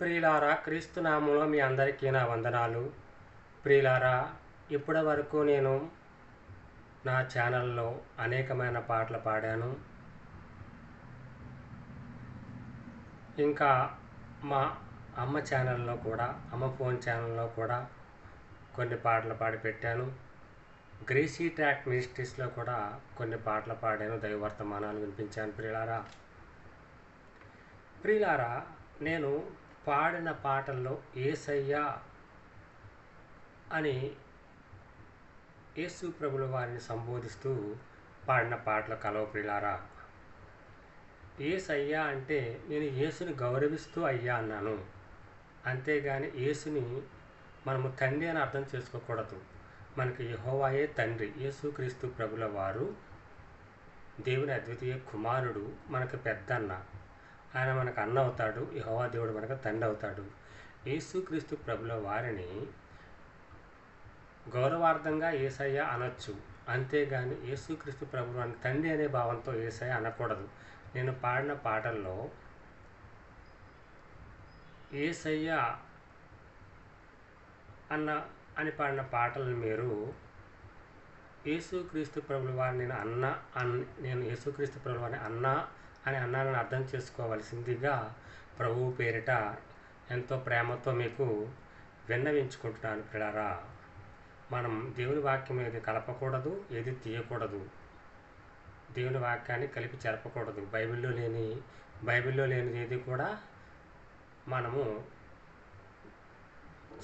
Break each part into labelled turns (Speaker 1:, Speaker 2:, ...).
Speaker 1: ప్రియులారా క్రీస్తునామంలో మీ అందరికీ నా వందనాలు. ప్రియులారా ఇప్పటి వరకు నేను నా ఛానల్లో అనేకమైన పాటలు పాడాను. ఇంకా మా అమ్మ ఛానల్లో కూడా అమ్మ ఫోన్ ఛానల్లో కూడా కొన్ని పాటలు పాడి పెట్టాను. గ్రీసీ ట్రాక్ మినిస్ట్రీస్లో కూడా కొన్ని పాటలు పాడాను. దైవవర్తమానాలు వినిపించాను ప్రియులారా. ప్రియులారా నేను పాడిన పాటల్లో ఏసయ్యా అని యేసు ప్రభుల వారిని సంబోధిస్తూ పాడిన పాటలు కలవ ఏసయ్యా అంటే నేను యేసుని గౌరవిస్తూ అయ్యా అన్నాను. అంతేగాని యేసుని మనము తండ్రి అని అర్థం చేసుకోకూడదు. మనకి యహోవాయే తండ్రి. యేసుక్రీస్తు ప్రభుల వారు దేవుని అద్వితీయ కుమారుడు మనకు పెద్దన్న. ఆయన మనకు అన్న అవుతాడు యహోవా దేవుడు మనకు తండ్రి అవుతాడు. యేసుక్రీస్తు ప్రభుల వారిని గౌరవార్థంగా ఏసయ్య అనొచ్చు. అంతేగాని యేసుక్రీస్తు ప్రభు అని తండ్రి అనే భావంతో ఏసయ్య అనకూడదు. నేను పాడిన పాటల్లో ఏసయ్య అన్న అని పాడిన పాటలను మీరు యేసుక్రీస్తు ప్రభుల వారిని నేను అన్న అన్ నేను యేసుక్రీస్తు ప్రభుల వారిని అన్న అని అన్నానని అర్థం చేసుకోవలసిందిగా ప్రభువు పేరిట ఎంతో ప్రేమతో మీకు విన్నవించుకుంటున్నాను పిల్లరా మనం దేవుని వాక్యం ఏది కలపకూడదు ఏది తీయకూడదు? దేవుని వాక్యాన్ని కలిపి జరపకూడదు. బైబిల్లో లేని బైబిల్లో లేనిది ఏది కూడా మనము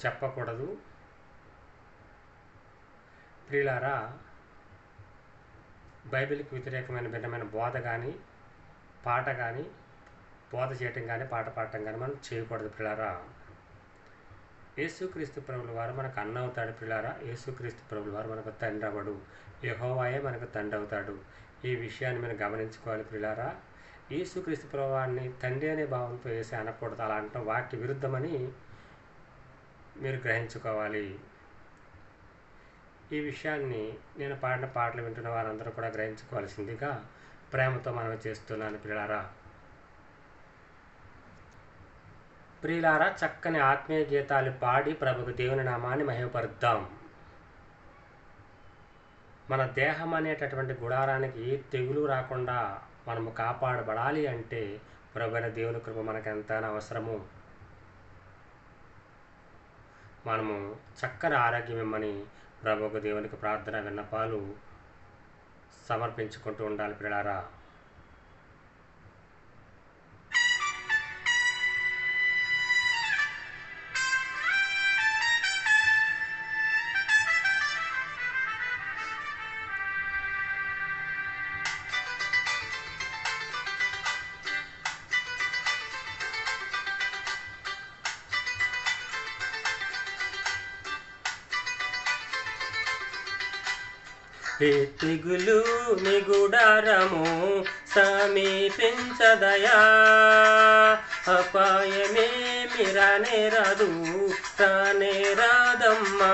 Speaker 1: చెప్పకూడదు. ప్రియులారా బైబిల్కి వ్యతిరేకమైన భిన్నమైన బోధ కానీ పాట కానీ బోధ చేయటం కానీ పాట పాడటం కానీ మనం చేయకూడదు పిల్లారా. యేసుక్రీస్తు ప్రభుల వారు మనకు అన్న అవుతాడు పిల్లారా. యేసుక్రీస్తు ప్రభుల వారు మనకు తండ్రి అవ్వడు. యహోవాయే మనకు తండ్రి అవుతాడు. ఈ విషయాన్ని మనం గమనించుకోవాలి పిల్లారా. యేసుక్రీస్తు ప్రభువాన్ని తండ్రి అనే భావంతో వేసి అనకూడదు. అలా అంటాం వాటి విరుద్ధమని మీరు గ్రహించుకోవాలి. ఈ విషయాన్ని నేను పాడిన పాటలు వింటున్న వారందరూ కూడా గ్రహించుకోవాల్సిందిగా ప్రేమతో మనం చేస్తున్నాను ప్రియులారా. ప్రియులారా చక్కని ఆత్మీయ గీతాలు పాడి ప్రభుకు దేవుని నామాన్ని మహిమపరుద్దాం. మన దేహం అనేటటువంటి గుడారానికి ఏ తెగులు రాకుండా మనము కాపాడబడాలి అంటే ప్రభుత్వ దేవుని కృప మనకు ఎంతైనా అవసరము. మనము చక్కని ఆరోగ్యం ఇమ్మని ప్రభుకు దేవునికి ప్రార్థన విన్నపాలు సమర్పించుకుంటూ ఉండాలి పిల్లారా ఏ తెగులు నిగుడారము సమీపించదయా. అపాయమేమి రానేరాదు రానేరాదమ్మా.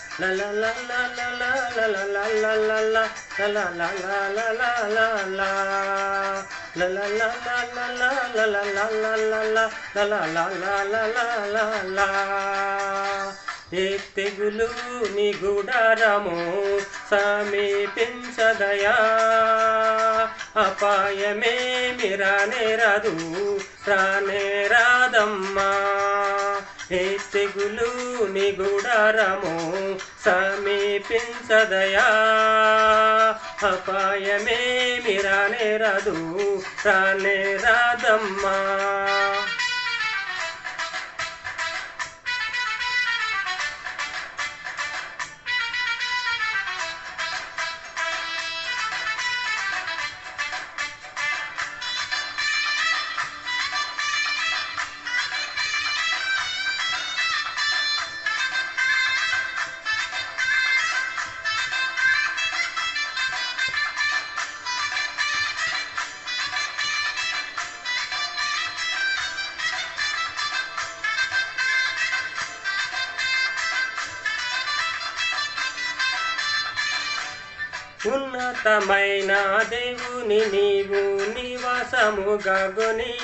Speaker 1: ఏ తెగులు నీ గుడారము సమీపించదయా అపాయమేమి రానే రాదు రానే రాదమ్మా ఏ తెగులు నిగుడారము సమీపించదయా. అపాయమే మిరానే రాదు రానే రాదమ్మా ఉన్నతమైన దేవుని నీవు నివాసముగా గొని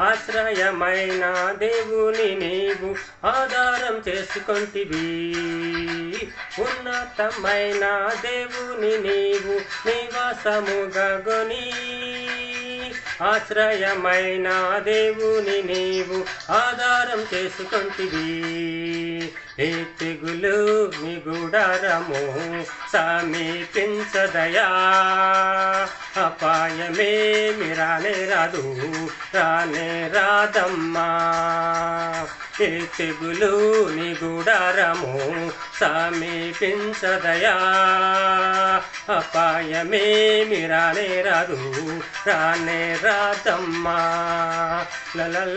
Speaker 1: ఆశ్రయమైన దేవుని నీవు ఆధారం చేసుకొంటివి. ఉన్నతమైన దేవుని నీవు నివాసముగా గొని ఆశ్రయమైన దేవుని నీవు ఆధారం చేసుకొంటివి. ఏ తెగులు నీ గుడారము సమీపించదయా? అపాయమేమి రానే రాదు రానే రాదమ్మా. తెగులు నీ గుడారము సమీపించదయా. అపాయమేమి రానే రాదు రానే రాదమ్మా లల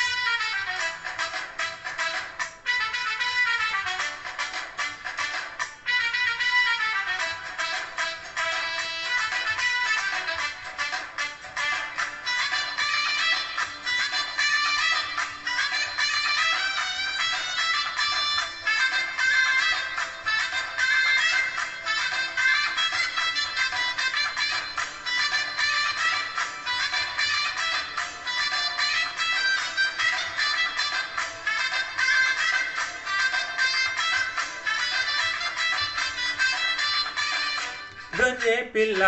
Speaker 1: పిల్ల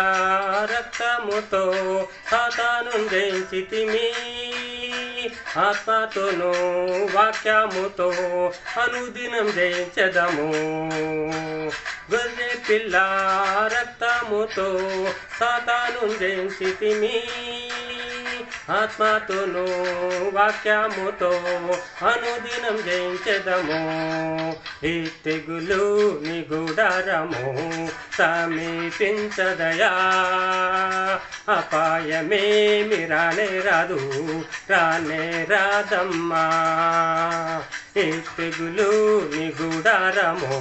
Speaker 1: రక్తముతో సాతాను జయించితిమి ఆత్మతోను వాక్యముతో అనుదినం జయించదము. గొర్రె పిల్ల రక్తముతో సాతాను జయించితిమి ఆత్మతోనూ వాక్యముతో అనుదినం జయించదము. ఈ తెగులు నిగుడారము సమీపించదయా. అపాయమేమి రానే రాదు రానే రాదమ్మా. ఏ తెగులు నిగుడారము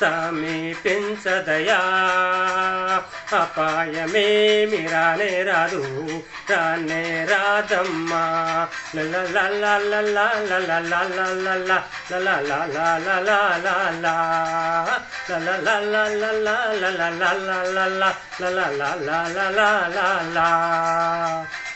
Speaker 1: సమీపించదయా అపాయమేమి రానే రాదు రానే రాదమ్మా la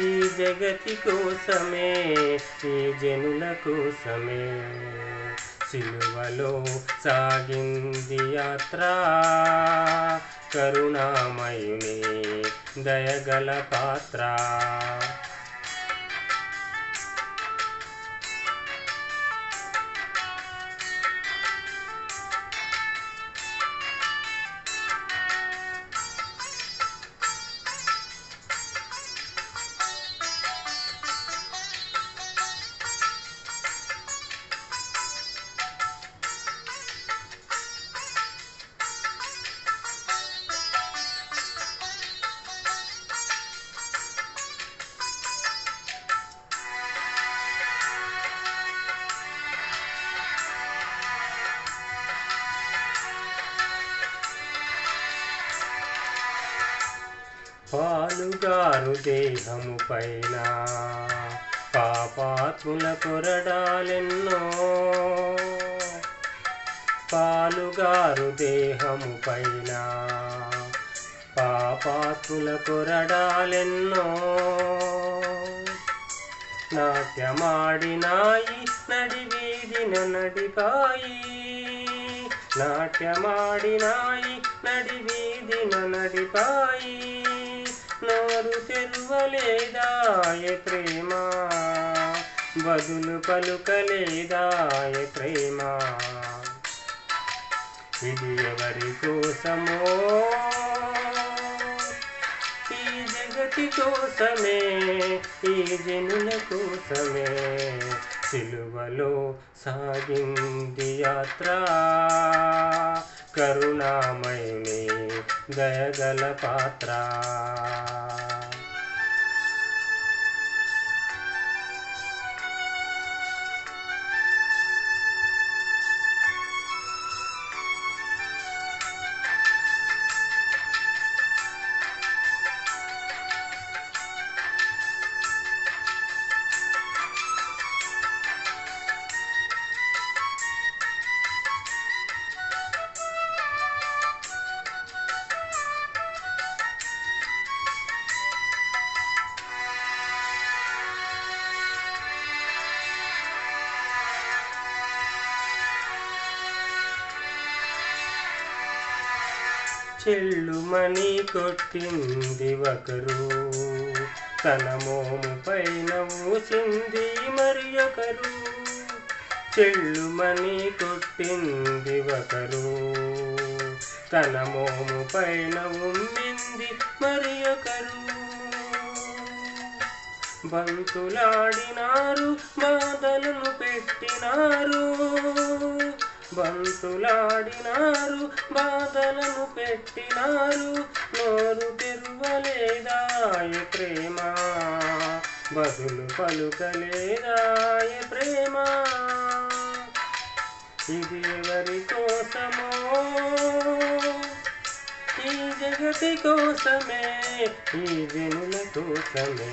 Speaker 1: ఈ జగతి కోసమే ఈ జనుల కోసమే. సిలువలో సాగింది యాత్ర కరుణామయుని దయగల పాత్ర. పాలుగారు దేహము పైన. పాపాత్ముల కొరడాలెన్నో. పాలుగారు దేహము పైన. పాపాత్ముల కొరడాలెన్నో. నాట్యమాడినాయి నడివీదిన నడిపాయి. నాట్యమాడినాయి నడివీదిన నడిపాయి. ఎవరు తెరువలేదాయ ప్రేమ? బదులు పలుకలేదాయ ప్రేమ? ఇది ఎవరి కోసమో? ఈ జగతి కోసమే ఈ జనుల కోసమే సిలువలో సాగింది యాత్ర. కరుణామయమే దయగల పాత్ర చెల్లుమని కొట్టింది ఒకరు. తన మోము పైన ఊసింది మరి ఒకరు. చెల్లుమని కొట్టింది ఒకరు. తన మోము పైన ఉమ్మింది మరి ఒకరు. బంతులాడినారు బాధలను పెట్టినారు. బంతులాడినారు బాధలను పెట్టినారు నోరు తెరువలేదాయ ప్రేమ? బదులు పలుకలేదాయ ప్రేమ? ఇది ఎవరి కోసమో? ఈ జగతి కోసమే ఈ జనుల కోసమే.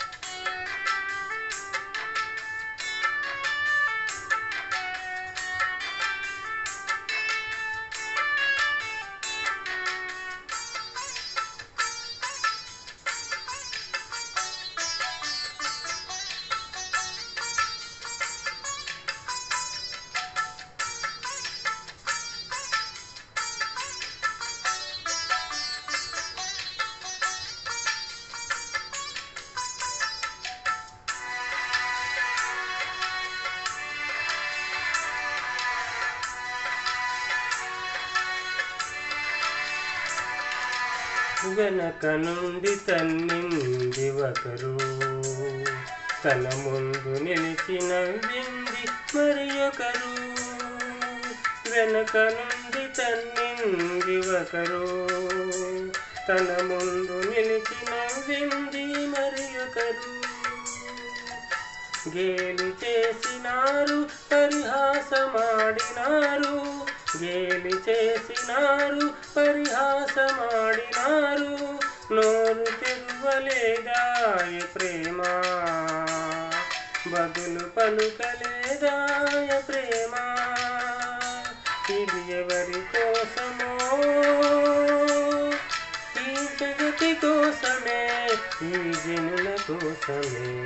Speaker 1: వెనక నుండి తన్నింది ఒకరు తన ముందు నిలిచి నవ్వింది మరి ఒకరు. వెనక నుండి తన్నింది ఒకరు తన ముందు నిలిచి నవ్వింది మరి ఒకరు. గేలు చేసినారు పరిహాసమాడినారు. గేలి చేసినారు పరిహాసమాడినారు నోరు తెరువలేదాయ ప్రేమ? బదులు పలుకలేదాయ ప్రేమ? ఇది ఎవరి కోసమో? ఈ జగతి కోసమే ఈ జనుల కోసమే.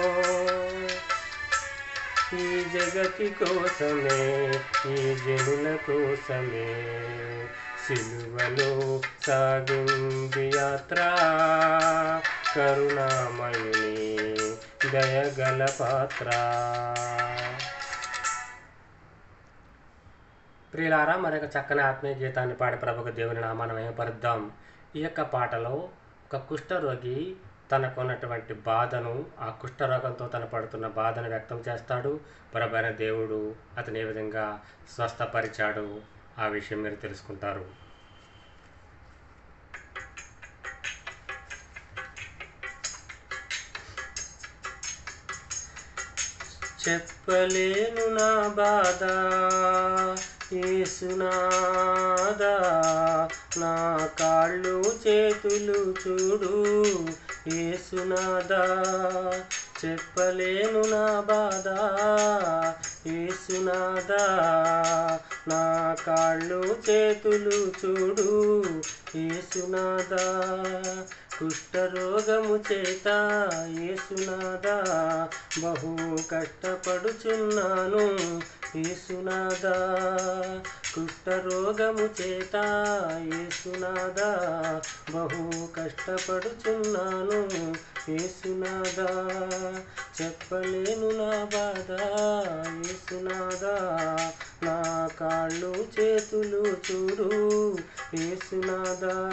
Speaker 1: ఈ జగతి కోసమే ఈ జనుల కోసమే సిలువలో సాగింది యాత్ర. కరుణామయుని దయగల పాత్ర. ప్రియులారా మరొక చక్కని ఆత్మీయ గీతాన్ని పాడి ప్రభుకు దేవుని నామాన్ని పరుద్దాం ఈ యొక్క పాటలో ఒక కుష్ఠరోగి తనకున్నటువంటి బాధను ఆ కుష్ఠరోగంతో తన పడుతున్న బాధను వ్యక్తం చేస్తాడు. ప్రభైన దేవుడు అతని ఏ విధంగా స్వస్థపరిచాడు? ఆ విషయం మీరు తెలుసుకుంటారు. చెప్పలేను నా బాధ ఏసునాదా నా కాళ్ళు చేతులు చూడు. ఏసునాదా చెప్పలేను నా బాధ. ఏసునాదా నా కాళ్ళు చేతులు చూడు. ఏసునాదా కుష్ఠరోగము చేత. ఏసునాదా బహు కష్టపడుచున్నాను. ఏసునాదా కుష్ఠరోగము చేత ఏసునాదా? బహు కష్టపడుచున్నాను ఏసునాదా? చెప్పలేను నా బాధ ఏసునాదా? నా కాళ్ళు చేతులు చూడు ఏసునాదా?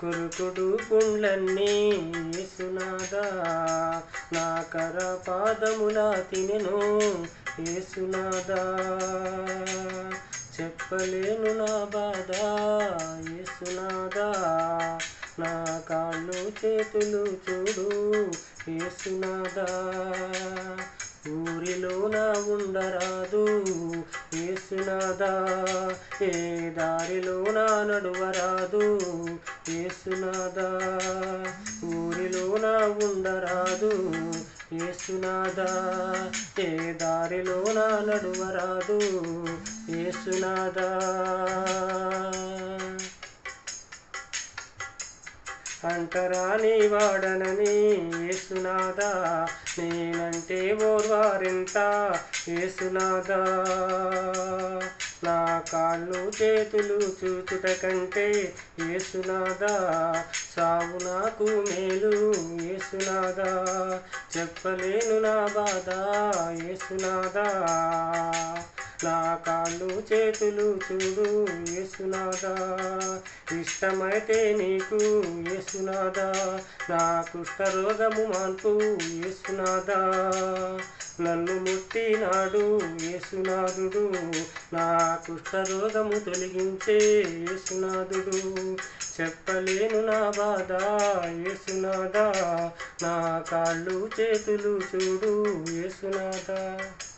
Speaker 1: కురుకుడు పుండ్లన్నీ ఏసునాదా? నా కర పాదములా తినెను ఏసునాదా? చెప్పలేను నా బాధ ఏసునాదా? నా కాళ్ళు చేతులు చూడు ఏసునాదా? ఊరిలో నా ఉండరాదు ఏసునాదా? ఏ దారిలో నా నడువరాదు ఏసునాదా? ఊరిలో నా ఉండరాదు ఏసునాదా ఏ దారిలో నా నడువరాదు ఏసునాదా అంటరాని వాడనని ఏసునాదా నేనంటే ఓర్వారింత ఏసునాదా నా కాళ్ళు చేతులు చూచుట కంటే ఏసునాదా సావు నాకు మేలు. ఏసునాదా చెప్పలేను నా బాధ. ఏసునాదా నా కాళ్ళు చేతులు చూడు. ఏసునాదా ఇష్టమైతే నీకు. ఏసునాదా నా కుష్ఠరోగము మాన్పు. ఏసునాదా నన్ను ముట్టినాడు యేసునాథుడు. నా కుష్ఠరోగము తొలగించే యేసునాథుడు. చెప్పలేను నా బాధ యేసునాథ. నా కాళ్ళు చేతులు చూడు యేసునాథ.